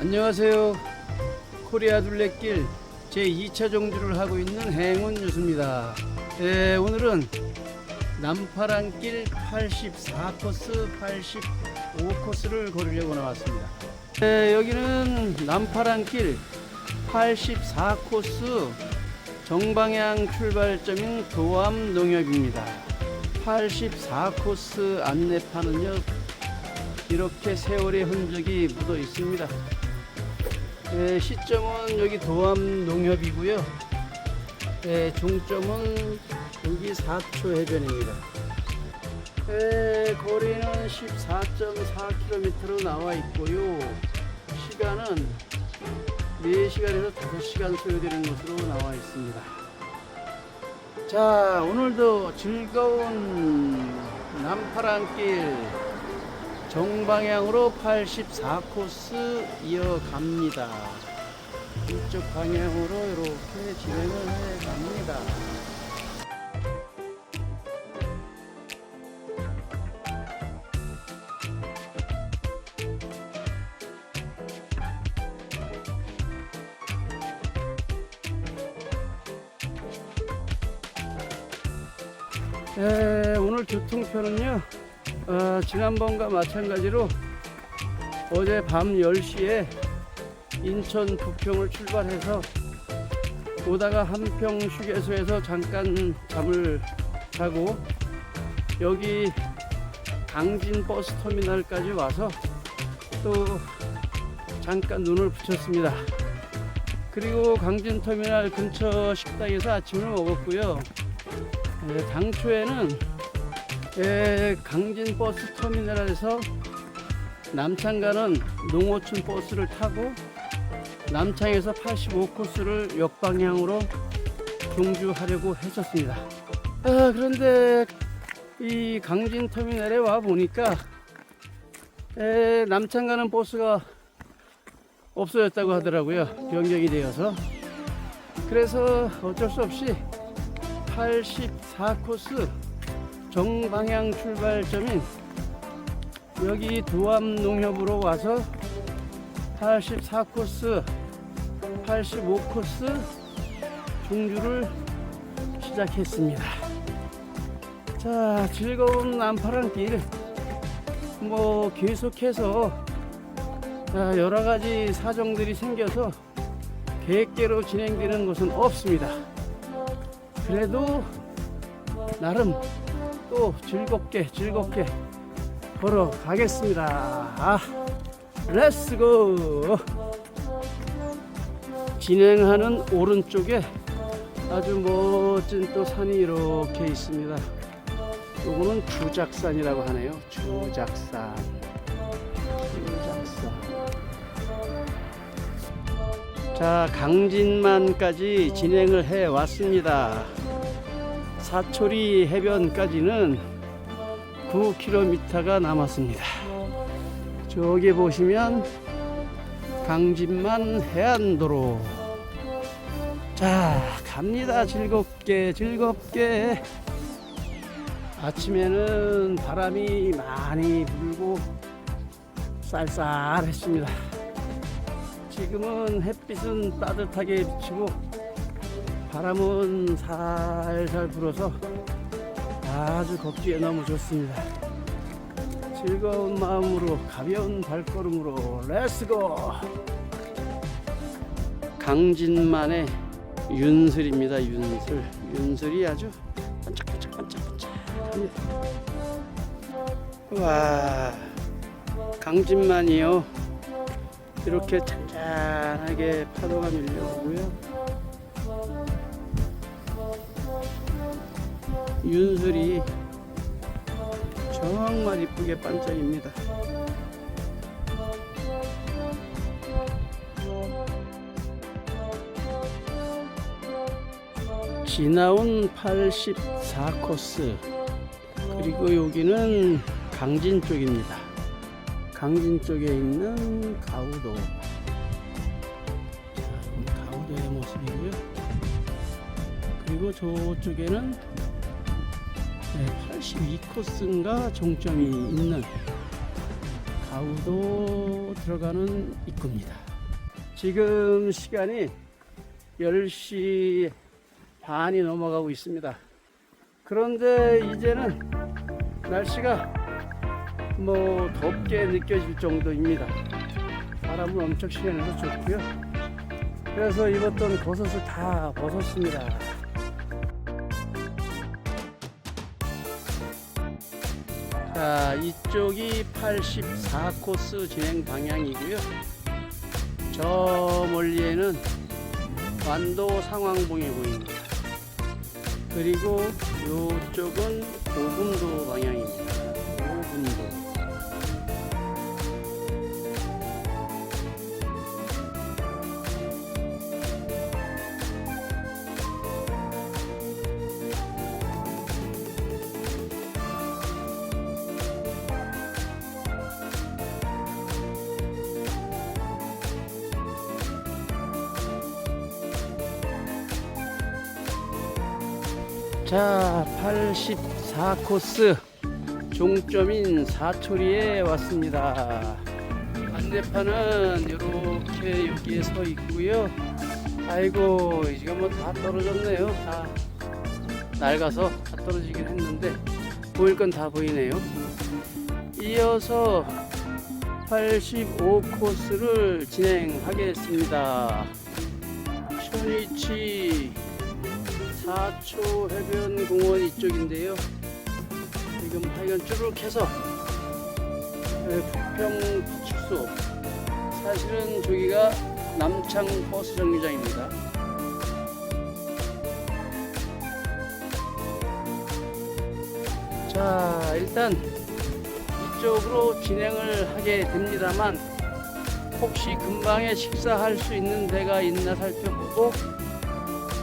안녕하세요. 코리아 둘레길 제2차 정주를 하고 있는 행운 뉴스입니다. 예, 오늘은 남파랑길 84코스, 85코스를 걸으려고 나왔습니다. 예, 여기는 남파랑길 84코스 정방향 출발점인 도암 농협입니다. 84코스 안내판은요, 이렇게 세월의 흔적이 묻어 있습니다. 예, 시점은 여기 도암 농협이고요. 예, 종점은 여기 사초 해변입니다. 예, 거리는 14.4km로 나와 있고요. 시간은 4시간에서 5시간 소요되는 것으로 나와 있습니다. 자, 오늘도 즐거운 남파랑길 정방향으로 84코스 이어갑니다. 이쪽 방향으로 이렇게 진행을 해 갑니다. 에, 오늘 교통편은요, 어, 지난번과 마찬가지로 어제 밤 10시에 인천 부평을 출발해서 오다가 한평 휴게소에서 잠깐 잠을 자고 여기 강진 버스 터미널까지 와서 또 잠깐 눈을 붙였습니다. 그리고 강진 터미널 근처 식당에서 아침을 먹었고요. 에, 당초에는 에, 강진 버스 터미널에서 남창 가는 농어촌 버스를 타고 남창에서 85코스를 역방향으로 종주하려고 했었습니다. 아, 그런데 이 강진 터미널에 와 보니까 에, 남창 가는 버스가 없어졌다고 하더라고요. 변경이 되어서. 그래서 어쩔 수 없이 84코스 정방향 출발점인 여기 도암 농협으로 와서 84코스, 85코스 종주를 시작했습니다. 자, 즐거운 남파랑길 뭐 계속해서 아, 여러 가지 사정들이 생겨서 계획대로 진행되는 것은 없습니다. 그래도 나름 또 즐겁게 즐겁게 걸어 가겠습니다. 아, 렛츠고! 진행하는 오른쪽에 아주 멋진 또 산이 이렇게 있습니다. 요거는 주작산이라고 하네요. 주작산. 주작산. 자, 강진만까지 진행을 해 왔습니다. 사초리 해변까지는 9km가 남았습니다. 저기 보시면 강진만 해안도로. 자, 갑니다. 즐겁게, 즐겁게. 아침에는 바람이 많이 불고 쌀쌀했습니다. 지금은 햇빛은 따뜻하게 비치고 바람은 살살 불어서 아주 걷기에 너무 좋습니다. 즐거운 마음으로 가벼운 발걸음으로 렛츠고! 강진만의 윤슬입니다. 윤슬. 윤슬이 아주 반짝반짝반짝반짝합니다. 와, 강진만이요. 이렇게 잔잔하게 파도가 밀려오고요. 윤슬이 정말 이쁘게 반짝입니다. 지나온 84코스 그리고 여기는 강진 쪽입니다. 강진 쪽에 있는 가우도 자, 가우도의 모습이고요. 그리고 저쪽에는 82코스인가 종점이 있는 가우도 들어가는 입구입니다. 지금 시간이 10시 반이 넘어가고 있습니다. 그런데 이제는 날씨가 뭐 덥게 느껴질 정도입니다. 바람은 엄청 시원해서 좋고요. 그래서 입었던 겉옷을 다 벗었습니다. 자, 이쪽이 84코스 진행 방향이고요. 저 멀리에는 완도 상황봉이 보입니다. 그리고 이쪽은 오금도 방향입니다. 자, 84코스 종점인 사초리에 왔습니다. 반대편은 이렇게 여기에 서 있고요. 아이고, 이거 뭐다 떨어졌네요. 다 낡아서 다 떨어지긴 했는데 보일 건 다 보이네요. 이어서 85코스를 진행하겠습니다. 쇼니치 사초 해변 공원 이쪽인데요. 지금 하여간 쭈룩 해서 에, 부평 부축소 사실은 저기가 남창 버스 정류장입니다. 자 일단 이쪽으로 진행을 하게 됩니다만 혹시 금방에 식사할 수 있는 데가 있나 살펴보고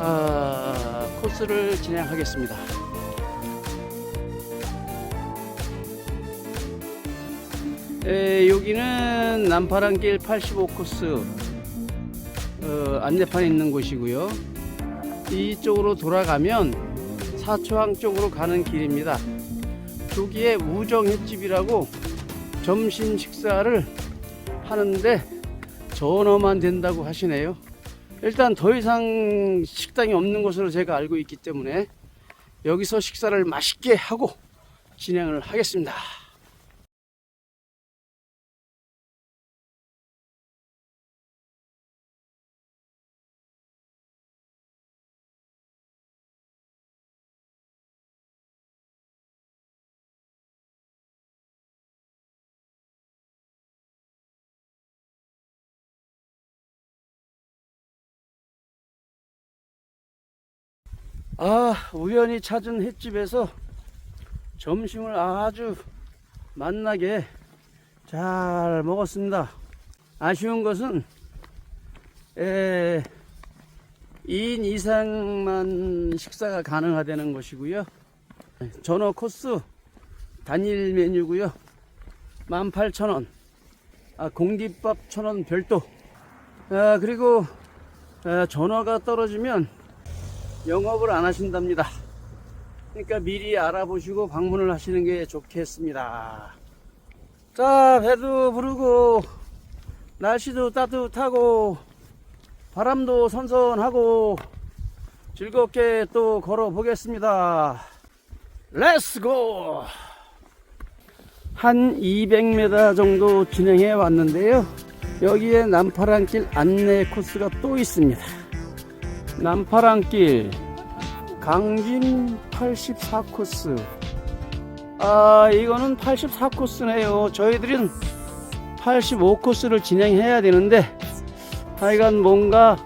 아, 코스를 진행하겠습니다. 에, 여기는 남파랑길 85코스 어, 안내판에 있는 곳이고요. 이쪽으로 돌아가면 사초항 쪽으로 가는 길입니다. 저기에 우정 횟집이라고 점심 식사를 하는데 전화만 된다고 하시네요. 일단 더 이상 식당이 없는 것으로 제가 알고 있기 때문에 여기서 식사를 맛있게 하고 진행을 하겠습니다. 아, 우연히 찾은 횟집에서 점심을 아주 맛나게 잘 먹었습니다. 아쉬운 것은 에, 2인 이상만 식사가 가능하다는 것이고요. 전어 코스 단일 메뉴고요. 18,000원. 아, 공깃밥 1,000원 별도. 아, 그리고 아, 전어가 떨어지면 영업을 안 하신답니다. 그러니까 미리 알아보시고 방문을 하시는 게 좋겠습니다. 자, 배도 부르고, 날씨도 따뜻하고, 바람도 선선하고, 즐겁게 또 걸어 보겠습니다. 렛츠고! 한 200m 정도 진행해 왔는데요. 여기에 남파랑길 안내 코스가 또 있습니다. 남파랑길 강진 84코스. 아 이거는 84코스네요. 저희들은 85코스를 진행해야 되는데 하여간 뭔가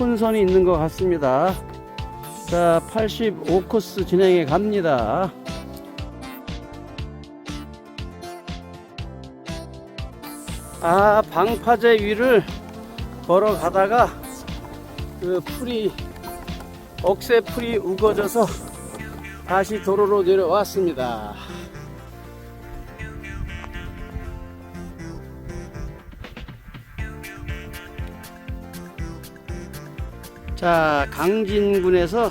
혼선이 있는 것 같습니다. 자 85코스 진행해 갑니다. 아 방파제 위를 걸어가다가 그 풀이 억새 풀이 우거져서 다시 도로로 내려왔습니다. 자, 강진군에서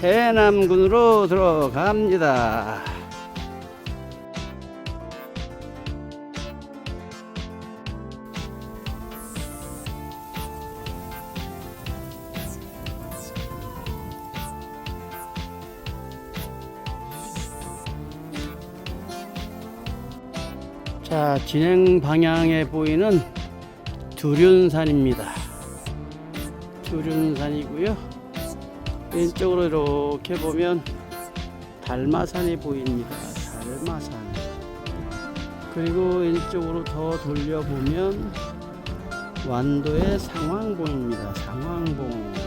해남군으로 들어갑니다. 자, 진행 방향에 보이는 두륜산입니다. 두륜산이고요. 왼쪽으로 이렇게 보면 달마산이 보입니다. 달마산. 그리고 왼쪽으로 더 돌려보면 완도의 상황봉입니다. 상황봉.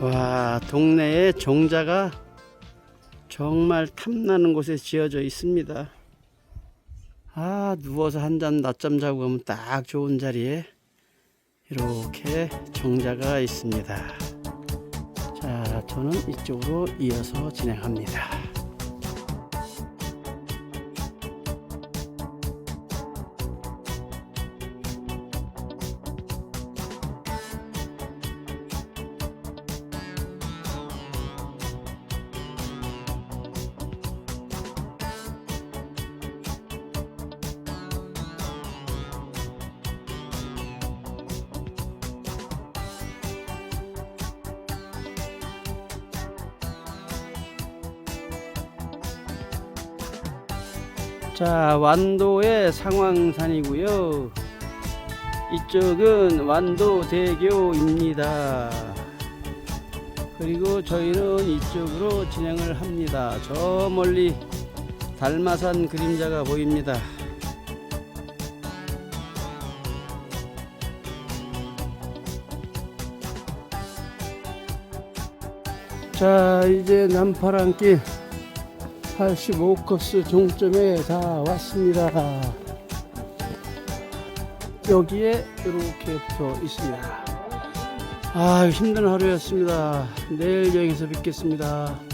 와, 동네에 종자가 정말 탐나는 곳에 지어져 있습니다. 아, 누워서 한 잔 낮잠 자고 가면 딱 좋은 자리에 이렇게 종자가 있습니다. 자, 저는 이쪽으로 이어서 진행합니다. 자, 완도의 상황산이고요. 이쪽은 완도대교입니다. 그리고 저희는 이쪽으로 진행을 합니다. 저 멀리 달마산 그림자가 보입니다. 자, 이제 남파랑길 85코스 종점에 다 왔습니다. 여기에 이렇게 붙어 있습니다. 아, 힘든 하루였습니다. 내일 여행에서 뵙겠습니다.